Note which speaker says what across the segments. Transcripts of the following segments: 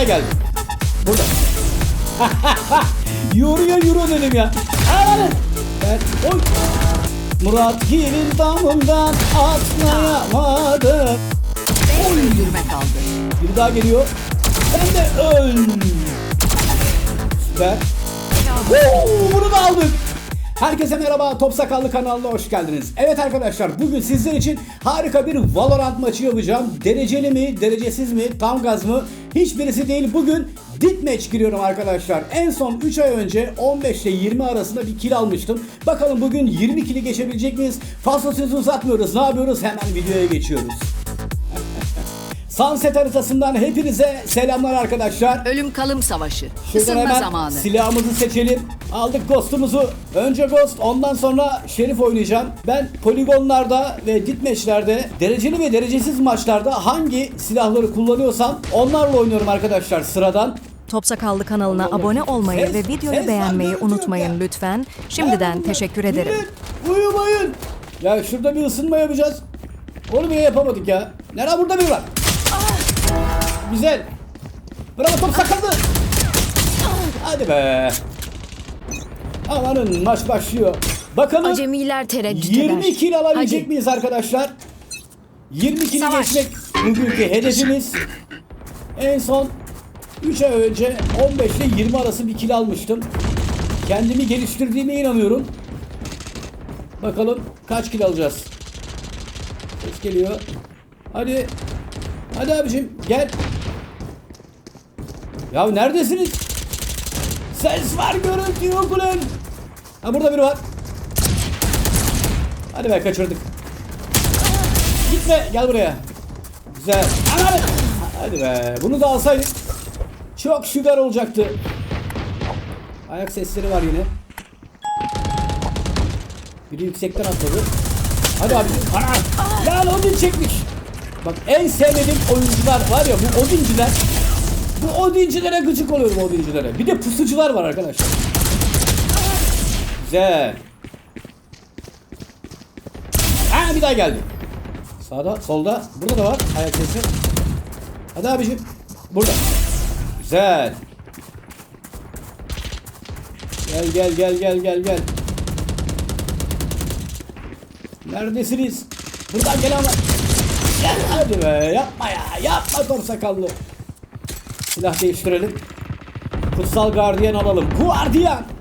Speaker 1: daha geldi. Burada. Yoruya euro dedim ya. Amanın. Evet. Oy. Murat Gil'in damından atlayamadı.
Speaker 2: Beş öldürme kaldı.
Speaker 1: Biri daha geliyor. Sen de öl. Süper. Oo, bunu da aldık. Herkese merhaba Top Sakallı kanalına hoş geldiniz. Evet arkadaşlar bugün sizler için harika bir Valorant maçı yapacağım. Dereceli mi, derecesiz mi, tam gaz mı? Hiçbirisi değil. Bugün Deathmatch giriyorum arkadaşlar. En son 3 ay önce 15 ile 20 arasında bir kill almıştım. Bakalım bugün 20 kill'i geçebilecek miyiz? Fazla sözü uzatmıyoruz. Ne yapıyoruz? Hemen videoya geçiyoruz. Sunset haritasından hepinize selamlar arkadaşlar.
Speaker 2: Ölüm kalım savaşı.
Speaker 1: Şuradan
Speaker 2: Isınma
Speaker 1: hemen
Speaker 2: zamanı.
Speaker 1: silahımızı seçelim. Aldık Ghost'umuzu. Önce Ghost ondan sonra Şerif oynayacağım. Ben poligonlarda ve ditmeçlerde dereceli ve derecesiz maçlarda hangi silahları kullanıyorsam onlarla oynuyorum arkadaşlar sıradan.
Speaker 3: Topsakallı kanalına
Speaker 1: Allah
Speaker 3: abone olmayı
Speaker 1: Ses-
Speaker 3: ve videoyu
Speaker 1: ses
Speaker 3: beğenmeyi unutmayın
Speaker 1: ya.
Speaker 3: lütfen. Şimdiden
Speaker 1: bunlar?
Speaker 3: teşekkür ederim.
Speaker 1: Millet, uyumayın. Ya şurada bir ısınma yapacağız. Onu bile yapamadık ya. Nerede burada bir var? Güzel. Bravo top sakaldı. Hadi be. Amanın maç başlıyor. Bakalım
Speaker 4: Acemiler tereddüt
Speaker 1: 20
Speaker 4: eder.
Speaker 1: kill alabilecek
Speaker 4: Hadi.
Speaker 1: miyiz arkadaşlar? 20 kill
Speaker 2: Savaş.
Speaker 1: geçmek bugünkü hedefimiz. En son 3 ay önce 15 ile 20 arası bir kill almıştım. Kendimi geliştirdiğime inanıyorum. Bakalım kaç kill alacağız. Ses geliyor. Hadi. Hadi abicim gel. Ya neredesiniz? Ses var görüntü yok ulan. Ha burada biri var. Hadi be kaçırdık. Gitme gel buraya. Güzel. Anam. Hadi be bunu da alsaydık. Çok süper olacaktı. Ayak sesleri var yine. Biri yüksekten atladı. Hadi abi. Ana. Lan Odin çekmiş. Bak en sevmediğim oyuncular var ya bu Odinciler. Bu Odincilere gıcık oluyorum Odincilere. Bir de pusucular var arkadaşlar. Güzel. Ha bir daha geldi. Sağda, solda. Burada da var ayak sesi. Hadi abicim. Burada. Güzel. Gel gel gel gel gel gel. Neredesiniz? Buradan gelen var. Gel hadi be yapma ya. Yapma tor sakallı. Silah değiştirelim. Kutsal gardiyan alalım. Guardiyan.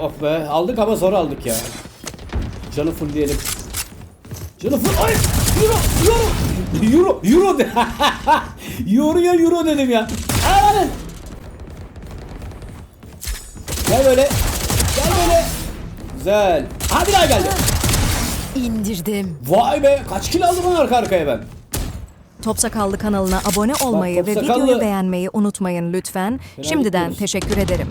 Speaker 1: Oh be aldık ama zor aldık ya. Canı full diyelim. Canı full. Ay! Euro! Euro! Euro! Euro! de- Euro'ya euro dedim ya. Amanın! Gel böyle. Gel böyle. Güzel. Hadi daha geldi.
Speaker 4: İndirdim.
Speaker 1: Vay be kaç kilo aldım arka arkaya ben.
Speaker 3: Topsakallı kanalına abone olmayı ve
Speaker 1: Topsakallı-
Speaker 3: videoyu beğenmeyi unutmayın lütfen. Şimdiden
Speaker 1: gitmiyoruz.
Speaker 3: teşekkür ederim.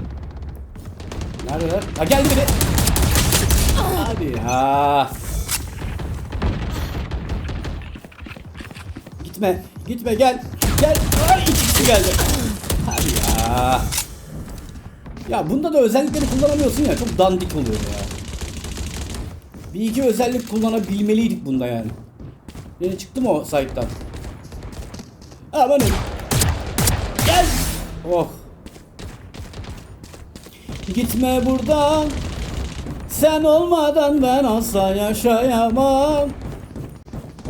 Speaker 1: Neredeler? Ha geldi biri. Hadi ya. Gitme. Gitme gel. Gel. Ay iki kişi geldi. Hadi ya. Ya bunda da özellikleri kullanamıyorsun ya. Çok dandik oluyor ya. Bir iki özellik kullanabilmeliydik bunda yani. Yine çıktı mı o site'dan? Amanın. Gel. Oh. Gitme buradan. Sen olmadan ben asla yaşayamam.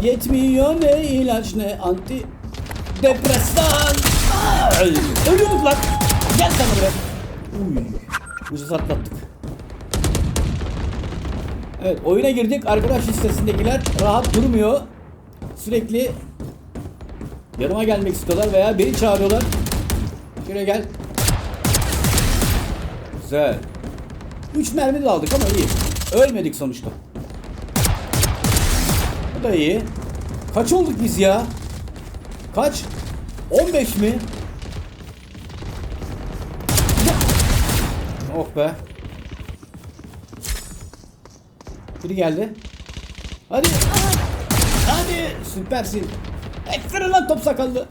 Speaker 1: Yetmiyor ne ilaç ne anti Depresan Ölüyorduk lan. Gel sen buraya. Uy Ucuz atlattık. Evet oyuna girdik. Arkadaş listesindekiler rahat durmuyor. Sürekli Yanıma gelmek istiyorlar veya beni çağırıyorlar. Şuraya gel Güzel. 3 mermi de aldık ama iyi. Ölmedik sonuçta. Bu da iyi. Kaç olduk biz ya? Kaç? 15 mi? Oh be. Biri geldi. Hadi. Hadi. Süpersin. Ekfere lan top sakallı.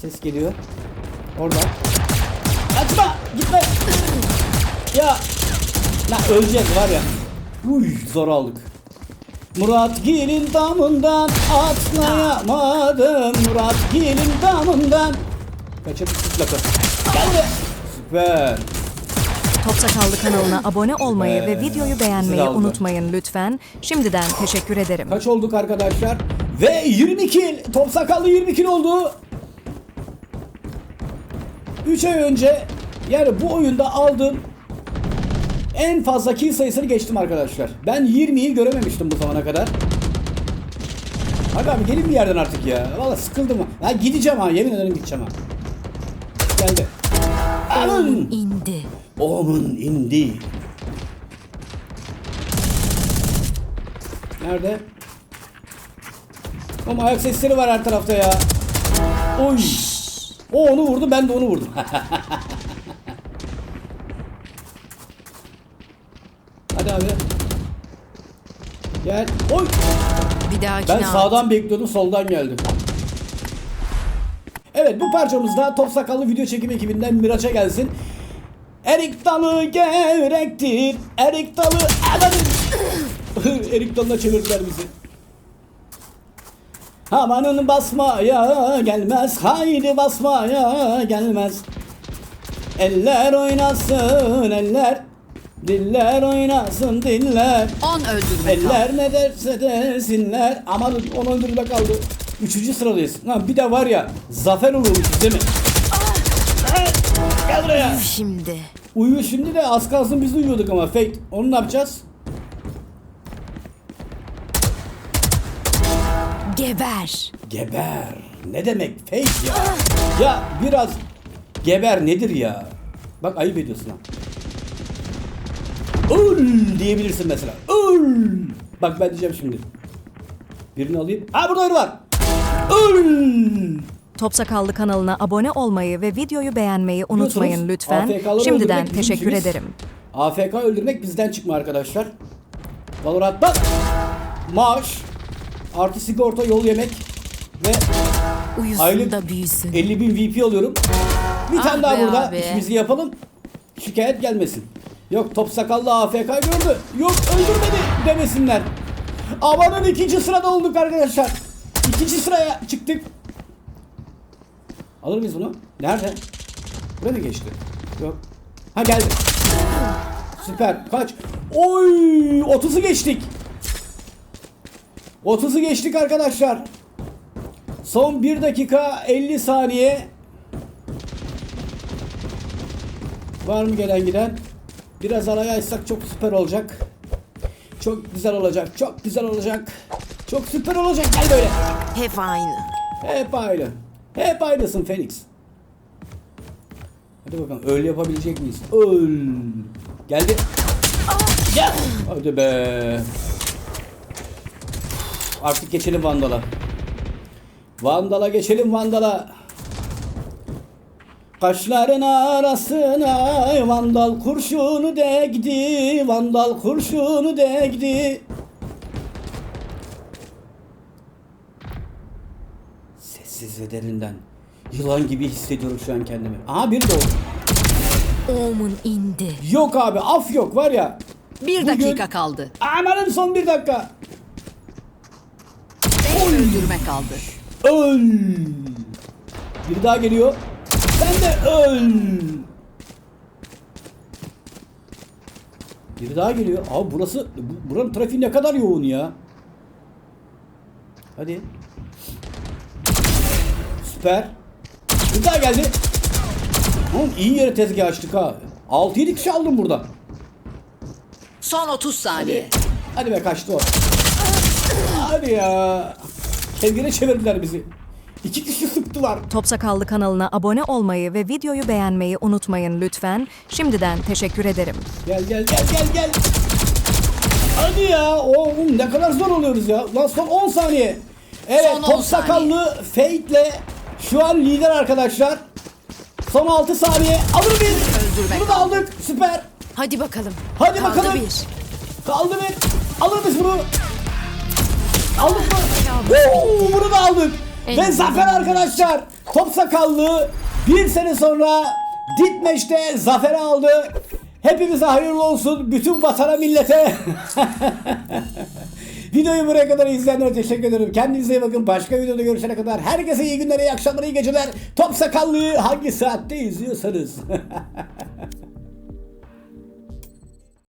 Speaker 1: Ses geliyor. Oradan. Açma! Gitme! Ya! Lan öleceğiz var ya. Uy zor aldık. Murat Gil'in damından atlayamadım. Murat Gil'in damından. Kaçırdık mutlaka. Gel buraya. Süper.
Speaker 3: Top Sakallı kanalına abone olmayı ve videoyu beğenmeyi
Speaker 1: Güzel oldu.
Speaker 3: unutmayın lütfen. Şimdiden teşekkür ederim.
Speaker 1: Kaç olduk arkadaşlar? Ve 20 kill. Top sakallı 20 kill oldu. 3 ay önce yani bu oyunda aldığım en fazla kill sayısını geçtim arkadaşlar. Ben 20'yi görememiştim bu zamana kadar. Hadi abi gelin bir yerden artık ya. Valla sıkıldım. Ha gideceğim ha yemin ederim gideceğim ha. Geldi. Alın.
Speaker 4: İndi.
Speaker 1: Omen indi. Nerede? Ama ayak sesleri var her tarafta ya. Oy. O onu vurdu ben de onu vurdum. Hadi abi. Gel. Oy.
Speaker 4: Bir dahakine
Speaker 1: Ben sağdan bekliyordum soldan geldim. Evet bu parçamızda Top Sakallı video çekim ekibinden Miraç'a gelsin. Erik dalı gevrektir. Erik dalı. Erik dalına çevirdiler bizi. Havanın basmaya gelmez. Haydi basmaya gelmez. Eller oynasın eller. Diller oynasın diller.
Speaker 2: 10 öldürme kaldı.
Speaker 1: Eller ne derse desinler. Aman onu öldürme kaldı. Üçüncü sıradayız. Lan bir de var ya zafer olurmuş değil mi? Evet, Gel buraya.
Speaker 4: Şimdi.
Speaker 1: Uyuyor şimdi de az kalsın biz uyuyorduk ama fake. Onu ne yapacağız?
Speaker 4: Geber.
Speaker 1: Geber. Ne demek fake ya? Ya biraz geber nedir ya? Bak ayıp ediyorsun ha. Öl diyebilirsin mesela. Öl. Bak ben diyeceğim şimdi. Birini alayım. Aa burada öyle var. Öl.
Speaker 3: Top Sakallı kanalına abone olmayı ve videoyu beğenmeyi unutmayın lütfen.
Speaker 1: AFK'ları
Speaker 3: Şimdiden
Speaker 1: öldürmek bizim
Speaker 3: teşekkür
Speaker 1: işimiz.
Speaker 3: ederim.
Speaker 1: AFK öldürmek bizden çıkma arkadaşlar. Valorant'ta maaş artı sigorta yol yemek ve
Speaker 4: Uyusun
Speaker 1: Aylık-
Speaker 4: da büyüsün.
Speaker 1: 50 bin VP alıyorum. Bir
Speaker 4: Ah
Speaker 1: tane daha
Speaker 4: be
Speaker 1: burada
Speaker 4: abi.
Speaker 1: işimizi yapalım. Şikayet gelmesin. Yok top sakallı AFK gördü. Yok öldürmedi demesinler. Amanın ikinci sırada olduk arkadaşlar. İkinci sıraya çıktık. Alır mıyız bunu? Nerede? Buraya mı geçti? Yok. Ha geldi. Süper. Kaç? Oy! 30'u geçtik. 30'u geçtik arkadaşlar. Son 1 dakika 50 saniye. Var mı gelen giden? Biraz araya açsak çok süper olacak. Çok güzel olacak. Çok güzel olacak. Çok süper olacak. Gel böyle.
Speaker 4: Hep aynı.
Speaker 1: Hep aynı. Hep aynısın Phoenix. Hadi bakalım öl yapabilecek miyiz? Öl. Geldi. Gel. Hadi be. Artık geçelim Vandal'a. Vandal'a geçelim Vandal'a. Kaşların arasına vandal kurşunu değdi, vandal kurşunu değdi. Sessiz ve derinden. Yılan gibi hissediyorum şu an kendimi. Aha bir de.
Speaker 4: Omun indi.
Speaker 1: Yok abi af yok var ya.
Speaker 2: 1
Speaker 1: Bugün-
Speaker 2: dakika kaldı.
Speaker 1: Amanın son bir dakika.
Speaker 2: 5 öldürme kaldı.
Speaker 1: Öl. Bir daha geliyor. Sen de öl. Bir daha geliyor. Abi burası bu- buranın trafiği ne kadar yoğun ya. Hadi. Süper. Bir daha geldi. Oğlum iyi yere tezgah açtık ha. 6-7 kişi aldım burada.
Speaker 2: Son 30 saniye.
Speaker 1: Hadi be kaçtı o. Hadi ya. Kendine çevirdiler bizi. İki kişi sıktılar.
Speaker 3: Top Sakallı kanalına abone olmayı ve videoyu beğenmeyi unutmayın lütfen. Şimdiden teşekkür ederim.
Speaker 1: Gel gel gel gel gel. Hadi ya. Oğlum ne kadar zor oluyoruz ya. Lan son 10 saniye. Evet
Speaker 2: Son 10
Speaker 1: top sakallı Fate'le şu an lider arkadaşlar. Son 6 saniye. Alır mıyız?
Speaker 2: Öldürme
Speaker 1: Bunu da aldık. Süper.
Speaker 4: Hadi bakalım.
Speaker 1: Hadi
Speaker 4: Kaldı
Speaker 1: bakalım.
Speaker 4: bir.
Speaker 1: Kaldı mı? Alır mıyız bunu? Aldık mı? Oo, bunu da aldık. Ve
Speaker 4: En
Speaker 1: zafer arkadaşlar. Top sakallı bir sene sonra Ditmeş'te zaferi aldı. Hepimize hayırlı olsun. Bütün vatana millete. Videoyu buraya kadar izleyenlere teşekkür ederim. Kendinize iyi bakın. Başka videoda görüşene kadar herkese iyi günler, iyi akşamlar, iyi geceler. Top sakallı hangi saatte izliyorsanız.